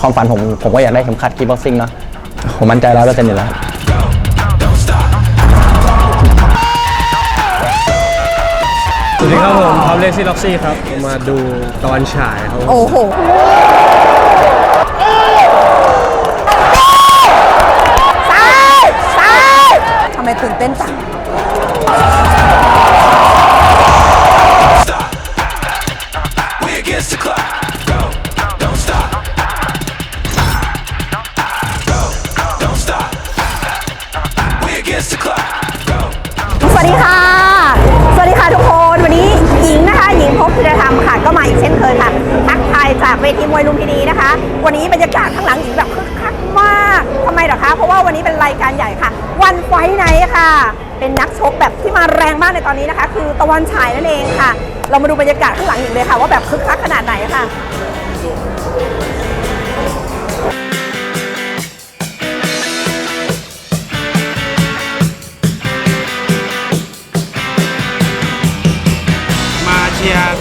ความฝันผมผมก็อยากได้เข็มขัดกีบ็อกซิ่งเนาะผมมั่นใจร้อยเปอร์เซ็นต์อยู่แล้วครับสวัสดีครับผมท็อปเลซี่ล็อกซี่ครับ มาดูตอนฉายครับโอ้โห ซ้ายซ้ายทำไมตื่นเต้นจัง We against the clock. วัสดีค่ะ สวัสดีค่ะทุกคน วันนี้หญิงนะคะ หญิงพบพิรธรรมค่ะ ก็มาอีกเช่นเคยค่ะ ทักทายจากเวทีมวยลุมพินีนะคะ วันนี้บรรยากาศข้างหลังหญิงแบบคึกคักมากทำไมเหรอคะ เพราะว่าวันนี้เป็นรายการใหญ่ค่ะ วันไฟไนค่ะ เป็นนักชกแบบที่มาแรงมากในตอนนี้นะคะ คือตะวันฉายนั่นเองค่ะ เรามาดูบรรยากาศข้างหลังหญิงเลยค่ะ ว่าแบบคึกคักขนาดไหนค่ะ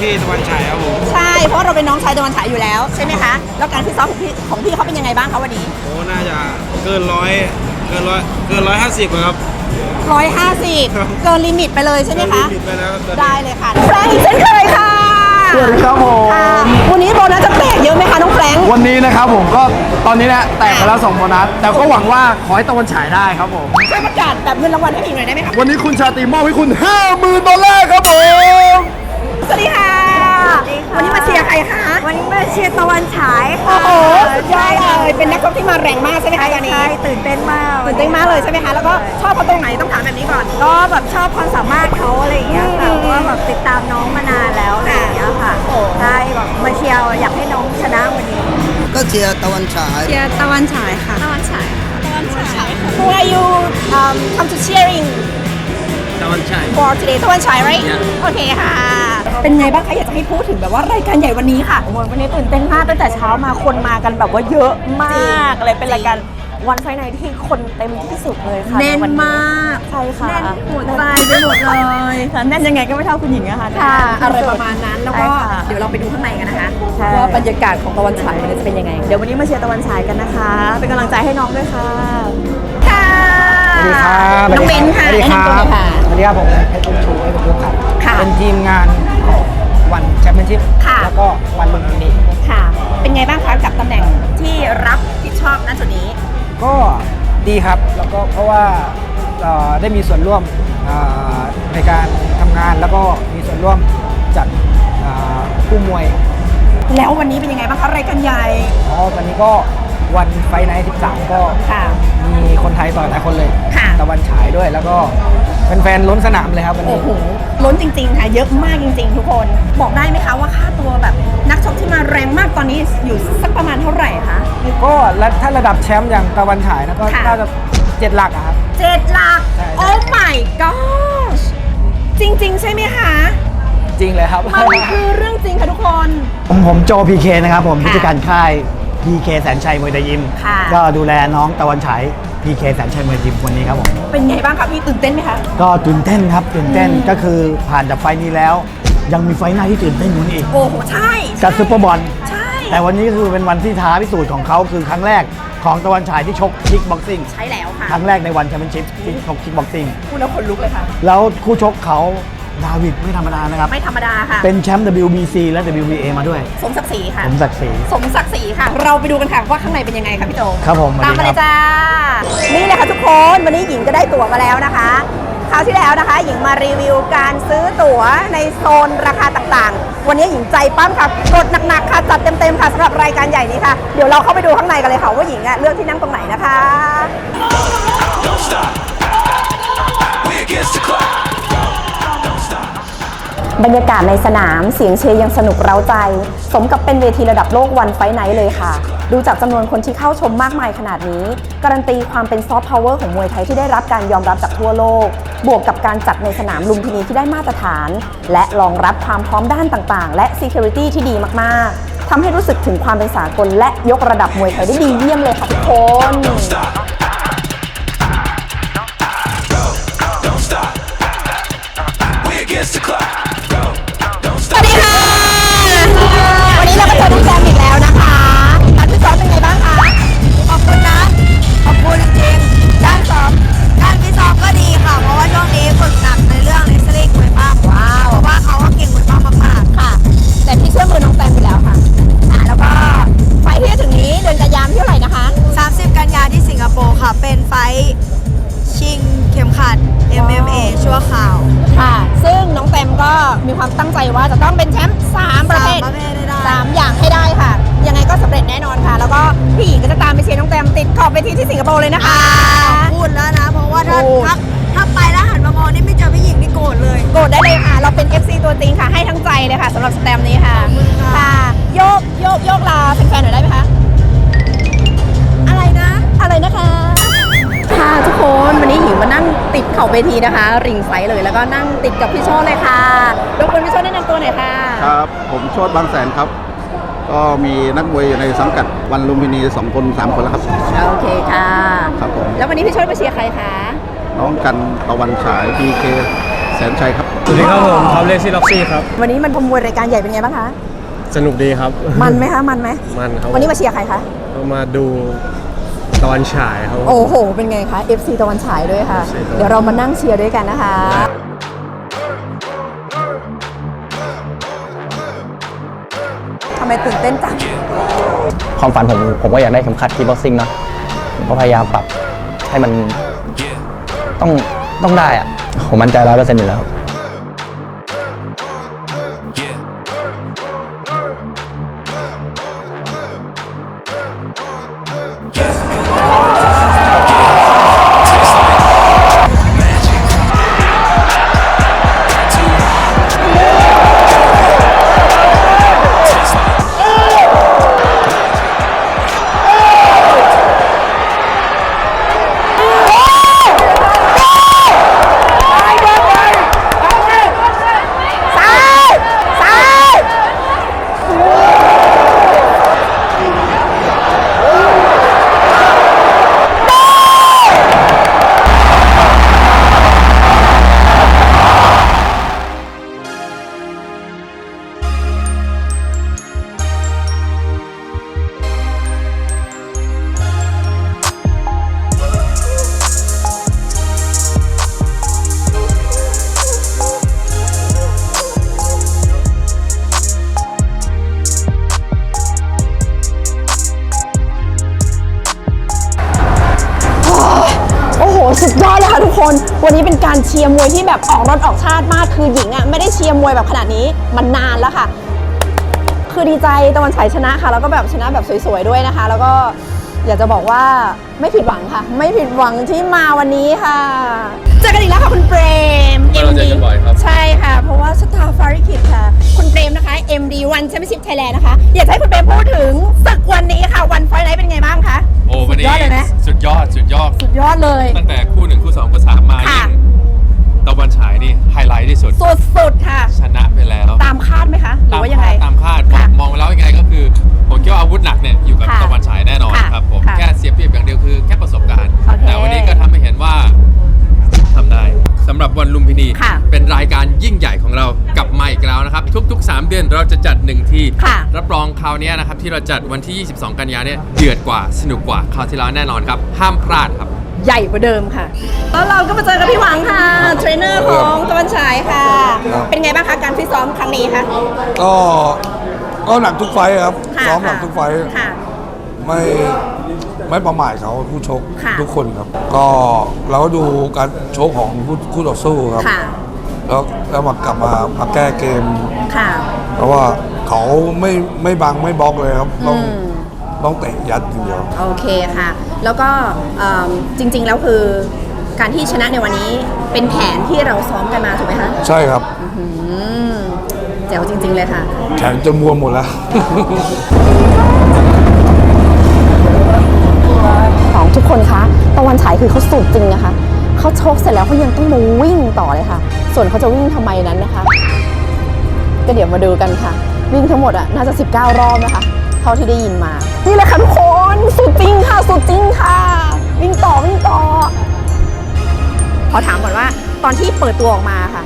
พี่ตะวันฉายครับผม ใช่เพราะเราเป็นน้องชายตะวันฉายอยู่แล้วใช่ไหมคะแล้วการฟิตซ้อมของพี่ของพี่เขาเป็นยังไงบ้างคะวันนี้โอ้น่าจะเกินร้อยเกินร้อยเกินร้อยห้าสิบครับ ร้อยห้าสิบเกินลิมิตไปเลยใช่ไหมคะ เกินลิมิตไปแล้วครับตอนนี้ ได้เลยค่ะแฟรงค์อีกเช่นเคยค่ะสวัสดีครับผมค่ะวันนี้โบนัสจะแตกเยอะไหมคะน้องแฟรงค์วันนี้นะครับผมก็ตอนนี้เนี่ยแตกไปแล้ว2โบนัสแต่ก็หวังว่าขอให้ตะวันฉายได้ครับผม ช่วยประกาศแบบเงินรางวัลให้พี่หน่อยได้ไหมคะวันนี้คุณชาตรีมอบให้คุณ 50,000ดอลลาร์ครับผม สวัสดีค่ะ วันนี้มาเชียร์ใครคะ วันนี้มาเชียร์ตะวันฉายโอ้ค่ะโหสุดยอดเลยเป็นนักชกที่มาแรงมากใช่ไหมคะตอนนี้ ใช่ตื่นเต้นมาก ตื่นเต้นมากเลยใช่ไหมคะ แล้วก็ชอบเขาตรงไหนต้องถามแบบนี้ก่อน ก็แบบชอบความสามารถเขาอะไรอย่างเงี้ยค่ะอืมเพราะว่าแบบติดตามน้องมานานแล้วอะไรอย่างเงี้ยค่ะโอ้ใช่แบบมาเชียร์อยากให้น้องชนะวันนี้ ก็เชียร์ตะวันฉาย เชียร์ตะวันฉายค่ะ ตะวันฉาย Who are you um, come to cheering ตะวันฉาย for today ตะวันฉาย right โอเคค่ะ เป็นไงบ้างคะอยากจะให้พูดถึงแบบว่ารายการใหญ่วันนี้ค่ะโอ้โหวันนี้ตื่นเต้นมากตั้งแต่เช้ามาคนมากันแบบว่าเยอะมากเลยเป็นรายการวันไฟในที่คนเต็มที่สุดเลยค่ะแน่นใวัมาก ใช่ค่ะแน่นหัวใจไปหมดเลยค่ะแน่นยังไงก็ไม่เท่าคุณหญิงอะค่ะ ค่ะ อะไรประมาณนั้นแล้วก็ใช่ค่ะเดี๋ยวเราไปดูข้างในกันนะคะใช่ ว่าบรรยากาศของตะวันฉายวันนี้จะเป็นยังไง เดี๋ยววันนี้มาเชียร์ตะวันฉายกันนะคะ เป็นกำลังใจให้น้องด้วยค่ะ ค่ะสวัสดีครับน้องเบนค่ะสวัสดีคแนะรันำตัวหน่อยค่ะสวัส ดีครับผมเพชรบุญชูเอ็มบุญครับค่ะเป็นทีมงานของวันแชมเปี้ยนชิพค่ะ แล้วก็วันลุมพินีค่ะ เป็นไงบ้างคะกับตำแหน่งที่รับผิดชอบณจุดนี้ ก็ดีครับแล้วก็เพราะว่าเอ่อได้มีส่วนร่วมเอ่อในการทำงานแล้วก็มีส่วนร่วมจัดเอ่อคู่มวยแล้ววันนี้เป็นยังไงบ้างคะรายการใหญ่อ๋อวันนี้ก็วันไฟไนท์13 ก็ ค่ะ มีคนไทยต่อยหลายคนเลยค่ะ ตะวันฉายด้วยแล้วก็ แฟนๆล้นสนามเลยครับวันโอ้นี้ โหล้นจริงๆค่ะเยอะมากจริง ๆ ทุกคน บอกได้ไหมคะว่าค่าตัวแบบนักชกที่มาแรงมากตอนนี้อยู่สักประมาณเท่าไหร่คะ ก็และถ้าระดับแชมป์อย่างตะวันฉายนะก็ค่ะ น่าจะเจ็ดหลักอะครับ เจ็ดหลัก ใช่ โอ้ my gosh จริง ๆ ใช่ไหมคะจริงเลยครับ มันคือเรื่องจริงค่ะทุกคน ผมผมโจพีเคนะครับผมค่ะ ผู้จัดการค่าย พีเคแสนชัยมวยไทยยิม ค่ะ ก็ดูแลน้องตะวันฉายพีเคแสนชัยมวยไทยยิมวันนี้ครับผม เป็นไงบ้างคะพี่ตื่นเต้นไหมคะ ก็ตื่นเต้นครับตื่นเต้นก็คือผ่านจากไฟล์นี้แล้ว ยังมีไฟล์หน้าที่ตื่นเต้นอยู่นี่อีกโอ้โหใช่กับซุปเปอร์บอล ใช่ แต่วันนี้คือเป็นวันที่ท้าพิสูจน์ของเขาคือครั้งแรกของตะวันฉายที่ชกคิกบ็อกซิ่งใช่แล้วค่ะ ครั้งแรกในวันแชมเปี้ยนชิพที่ชกคิกบ็อกซิ่ง พูดแล้วขนลุกเลยค่ะ แล้วคู่ชกเขา ดาวิดไม่ธรรมดานะครับ ไม่ธรรมดาค่ะ เป็นแชมป์ WBC และ WBA มาด้วย สมศักดิ์ศรีค่ะผมศักดิ์ศรีสมศักดิ์ศรีค่ะ เราไปดูกันค่ะว่าข้างในเป็นยังไงคะพี่โจครับผมสวัสดีตามมาเลยครับจ้า นี่แหละค่ะทุกคนวันนี้หญิงก็ได้ตั๋วมาแล้วนะคะคราวที่แล้วนะคะ หญิงมารีวิวการซื้อตั๋วในโซนราคาต่างๆ วันนี้หญิงใจปั้มค่ะกดหนักๆค่ะจัดเต็มๆค่ะสำหรับรายการใหญ่นี้ค่ะ เดี๋ยวเราเข้าไปดูข้างในกันเลยค่ะว่าหญิงอะเลือกที่นั่งตรงไหนนะคะ Don't stop. We against the clock. บรรยากาศในสนามเสียงเชียร์ยังสนุกเร้าใจ สมกับเป็นเวทีระดับโลกวันไฟไนท์เลยค่ะ ดูจากจำนวนคนที่เข้าชมมากมายขนาดนี้ การันตีความเป็นซอฟต์พาวเวอร์ของมวยไทยที่ได้รับการยอมรับจากทั่วโลก บวกกับการจัดในสนามลุมพินีที่ได้มาตรฐาน และรองรับความพร้อมด้านต่างๆ และ Security ที่ดีมากๆทำให้รู้สึกถึงความเป็นสากลและยกระดับมวยไทยได้ดีเยี่ยมเลยค่ะทุกคน ทีที่สิงคโปร์เลยนะคะ พูดแล้วนะ เพราะว่าถ้าพูด ถ้าถ้าไปแล้วหันมามองนี่ไม่เจอพี่หญิงนี่โกรธเลยโกรธได้เลยค่ะ เราเป็น FC ตัวจริงค่ะ ให้ทั้งใจเลยค่ะสำหรับสแตมป์นี้ค่ะค่ะ โยกโยกโยกลาแฟนๆหน่อยได้ไหมคะ อะไรนะ อะไรนะคะ ค่ะทุกคนวันนี้หญิงมานั่งติดเข่าเวทีนะคะ ริงไซส์เลยแล้วก็นั่งติดกับพี่โชตเลยค่ะรบกวนพี่โชตแนะนำตัวหน่อยค่ะ ครับ ผมโชดบางแสนครับ ก็มีนักมวยอยู่ในสังกัดวันลุมพินีสองคนสามคนแล้วครับ โอเคค่ะ ครับผมแล้ววันนี้พี่โชตมาเชียร์ใครคะ น้องกันตะวันฉายพีเคแสนชัยครับ สวัสดีครับผมท็อปเลซี่ล็อกซี่ครับ วันนี้มันประมวลรายการใหญ่เป็นไงบ้างคะ สนุกดีครับ มันไหมคะ มันไหมมันครับ วันนี้มาเชียร์ใครคะก็มาดูตอนฉายครับ โอ้โห เป็นไงคะ FC ตะวันฉายด้วยค่ะ FC ตะวันเดี๋ยวเรามานั่งเชียร์ด้วยกันนะคะ ทำไมตื่นเต้นจัง ความฝันผมผมก็อยากได้เข็มขัดคีบ็อกซิ่งเนาะผมก็พยายามปรับให้มันต้องต้องได้อะผมมั่นใจร้อยเปอร์เซ็นต์อยู่แล้ว สุดยอดเลยค่ะทุกคน วันนี้เป็นการเชียร์มวยที่แบบออกรถออกชาติมาก คือหญิงอะไม่ได้เชียร์มวยแบบขนาดนี้มันนานแล้วค่ะ คือดีใจตะวันฉายชนะค่ะ แล้วก็แบบชนะแบบสวยๆด้วยนะคะ แล้วก็อยากจะบอกว่าไม่ผิดหวังค่ะ ไม่ผิดหวังที่มาวันนี้ค่ะ เจอกันอีกแล้วค่ะคุณเปรม เราเจอกันบ่อยครับ ใช่ค่ะ เพราะว่าสตาร์ฟาริคิดค่ะ คุณเปรมนะคะ MD One Championship Thailand นะคะ อยากจะให้คุณเปรมพูดถึงศึกวันนี้ค่ะ วันไฟไนท์เป็นไงบ้างคะ โอ้วันนี้สุดยอดเลยไหมสุดยอดสุดยอด สุดยอดเลย ตั้งแต่คู่หนึ่งคู่สองคู่สามมาค่ะ ยิ่งตะวันฉายนี่ไฮไลท์ที่สุด สุดๆค่ะ ชนะไปแล้วตามคาดไหมคะ หรือว่ายังไง ตามคาดมองมองแล้วยังไงก็คือ ผมคิดว่าอาวุธหนักเนี่ยอยู่กับค่ะ ตะ เดือนเราจะจัดหนึ่งที่ ค่ะรับรองคราวนี้นะครับ ที่เราจัดวันที่ 22 กันยาเนี่ยเดือดกว่าสนุกกว่าคราวที่แล้วแน่นอนครับ ห้ามพลาดครับ ใหญ่กว่าเดิมค่ะ แล้วเราก็มาเจอกับพี่หวังค่ะ เทรนเนอร์ของตะวันฉายค่ะเป็นไงบ้างคะการฟิตซ้อมครั้งนี้คะก็ก็หนักทุกไฟท์ครับค่ะซ้อมหนักทุกไฟท์ค่ะ ไม่ไม่ประมาทเขาผู้ชกค่ะ ทุกคนครับ ก็เราก็ดูการชกของผู้คู่ต่อสู้ครับ ค่ะ แล้วแล้วมากลับมามาแก้เกมค่ะ เพราะว่าเขาไม่ไม่บังไม่บล็อกเลยครับต้องอืม ต้องเตะยัดอย่างเดียว โอเคค่ะ แล้วก็เอิ่มจริงๆ แล้วคือการที่ชนะในวันนี้เป็นแผนที่เราซ้อมกันมาถูกไหมคะใช่ครับ อืมแจ๋วจริง ๆ เลยค่ะ แขนจนบวมหมดแล้ว ของทุกคนคะตะวันฉายคือเขาสุดจริงนะคะ เขาชกเสร็จแล้วเขายังต้องมาวิ่งต่อเลยค่ะ ส่วนเขาจะวิ่งทำไมนั้นนะคะ ก็เดี๋ยวมาดูกันค่ะ วิ่งทั้งหมดอะน่าจะ 19 รอบนะคะ เท่าที่ได้ยินมา นี่แหละค่ะทุกคนสุดจริงค่ะสุดจริงค่ะ วิ่งต่อวิ่งต่อ ขอถามก่อนว่า ตอนที่เปิดตัวออกมาค่ะ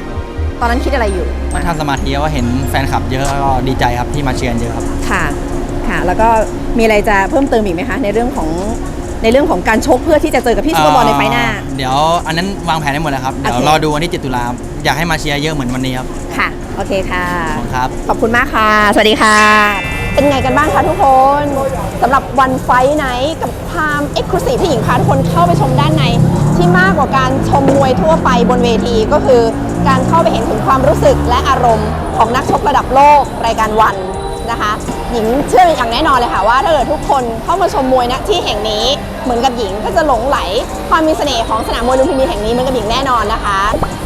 ตอนนั้นคิดอะไรอยู่มาทำสมาธิว่าเห็นแฟนคลับเยอะก็ดีใจครับที่มาเชียร์เยอะครับค่ะค่ะ แล้วก็มีอะไรจะเพิ่มเติมอีกไหมคะ ในเรื่องของในเรื่องของการชกเพื่อที่จะเจอกับพี่ซูเปอร์บอลในไฟล์หน้า เดี๋ยวอันนั้นวางแผนได้หมดแล้วครับ เดี๋ยวโอเครอดูวันที่ 7 ตุลาครับอยากให้มาเชียร์เยอะเหมือนวันนี้ครับ ค่ะ โอเคค่ะขอบคุณครับ ขอบคุณมากค่ะ สวัสดีค่ะ เป็นไงกันบ้างคะทุกคนสำหรับวันไฟท์ไนท์กับความเอ็กซ์คลูซีฟที่หญิงพาทุกคนเข้าไปชมด้านในที่มากกว่าการชมมวยทั่วไปบนเวทีก็คือ การเข้าไปเห็นถึงความรู้สึกและอารมณ์ของนักชกระดับโลกรายการวันนะคะ หญิงเชื่ออย่างแน่นอนเลยค่ะว่าถ้าเกิดทุกคนเข้ามาชมมวยณที่แห่งนี้เหมือนกับหญิงก็จะหลงไหลความมีเสน่ห์ของสนามมวยลุมพินีแห่งนี้เหมือนกับหญิงแน่นอนนะคะ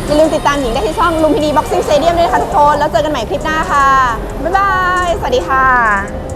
อย่าลืมติดตามหญิงได้ที่ช่องลุมพินีบ็อกซิ่งสเตเดียมด้วยนะคะทุกคน แล้วเจอกันใหม่คลิปหน้าค่ะ บ๊ายบาย สวัสดีค่ะ